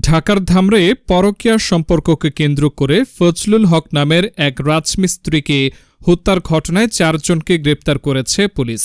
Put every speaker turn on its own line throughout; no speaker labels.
ঢাকার ধামরে পরকীয়া সম্পর্ককে কেন্দ্র করে ফজলুল হক নামের এক রাজমিস্ত্রিকে হত্যার ঘটনায় চারজনকে গ্রেপ্তার করেছে পুলিশ।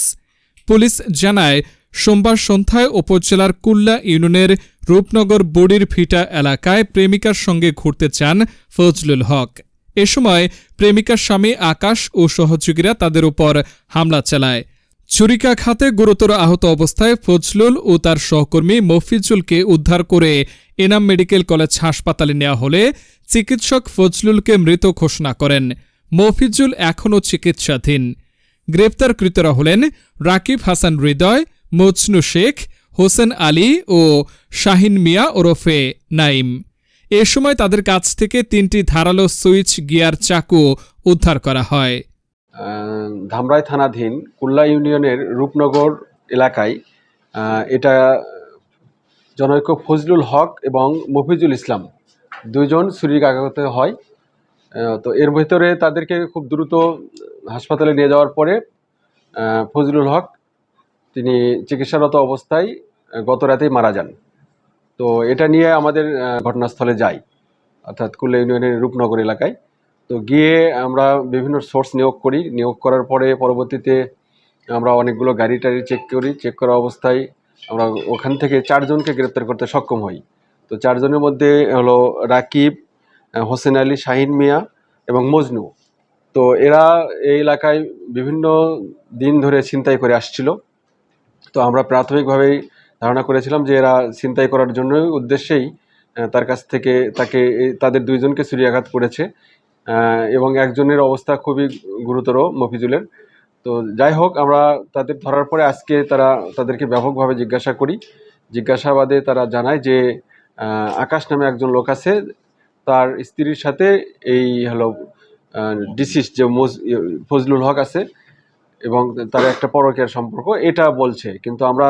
পুলিশ জানায়, সোমবার সন্ধ্যায় উপজেলার কুল্লা ইউনিয়নের রূপনগর বড়ির ভিটা এলাকায় প্রেমিকার সঙ্গে ঘুরতে চান ফজলুল হক। এ সময় প্রেমিকার স্বামী আকাশ ও সহযোগীরা তাদের উপর হামলা চালায়। ছুরিকাঘাতে গুরুতর আহত অবস্থায় ফজলুল ও তার সহকর্মী মফিজুলকে উদ্ধার করে এনাম মেডিকেল কলেজ হাসপাতালে নেওয়া হলে চিকিৎসক ফজলুলকে মৃত ঘোষণা করেন। মফিজুল এখনও চিকিৎসাধীন। গ্রেপ্তারকৃতরা হলেন রাকিব হাসান হৃদয়, মজনু শেখ, হোসেন আলী ও শাহিন মিয়া ওরফে নাইম। এ সময় তাদের কাছ থেকে তিনটি ধারালো সুইচ গিয়ার চাকু উদ্ধার করা হয়।
ধামরাই থানাধীন কুল্লা ইউনিয়নের রূপনগর এলাকায় এটা জনৈক ফজলুল হক এবং মফিজুল ইসলাম দুইজন ছুরিকাঘাতে হয়। তো এর ভেতরে তাদেরকে খুব দ্রুত হাসপাতালে নিয়ে যাওয়ার পরে ফজলুল হক তিনি চিকিৎসারত অবস্থায় গত রাতেই মারা যান। তো এটা নিয়ে আমাদের ঘটনাস্থলে যাই, অর্থাৎ কুল্লা ইউনিয়নের রূপনগর এলাকায়। তো গিয়ে আমরা বিভিন্ন সোর্স নিয়োগ করি। নিয়োগ করার পরে পরবর্তীতে আমরা অনেকগুলো গাড়ি টাড়ি চেক করি। চেক করা অবস্থায় আমরা ওখান থেকে চারজনকে গ্রেপ্তার করতে সক্ষম হই। তো চারজনের মধ্যে হলো রাকিব হোসেন আলী শাহিন মিয়া এবং মজনু। তো এরা এই এলাকায় বিভিন্ন দিন ধরে ছিনতাই করে আসছিল। তো আমরা প্রাথমিকভাবেই ধারণা করেছিলাম যে এরা ছিনতাই করার জন্যই উদ্দেশ্যেই তার কাছ থেকে তাকে তাদের দুইজনকে ছুরিয়াঘাত করেছে। আহ, এবং একজনের অবস্থা খুবই গুরুতর মফিজুলের। তো যাই হোক, আমরা তাদের ধরার পরে আজকে তারা তাদেরকে ব্যাপকভাবে জিজ্ঞাসা করি। জিজ্ঞাসাবাদে তারা জানায় যে আকাশ নামে একজন লোক আছে, তার স্ত্রীর সাথে এই হলো ডিসিস যে ফজলুল হক আছে এবং তার একটা পরকীয়ার সম্পর্ক, এটা বলছে। কিন্তু আমরা